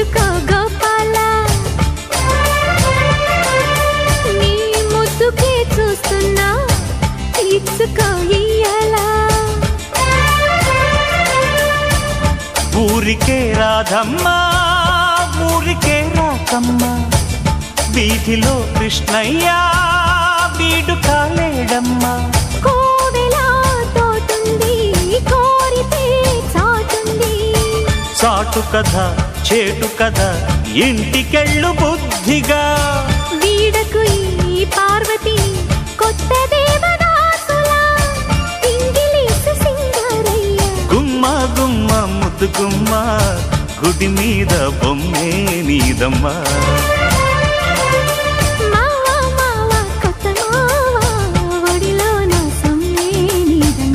ముద్దుకో ముద్దుకే చూస్తున్నా తీర్చుకో ఇయ్యాలా. ఊరికే రాధమ్మా ఊరికే రాకమ్మ. వీధిలో కృష్ణయ్య వీడు కాలేడమ్మా. కోవెలా తోటుంది కోరితే చాటుంది. సాటు కథ చేటు కథ ఇంటికెళ్ళు బుద్ధిగా. వీడకు ఈ పార్వతి కొత్త గుమ్మ గుమ్మ ముద్దు గుమ్మ గుడి మీద బొమ్మే నీదమ్మా.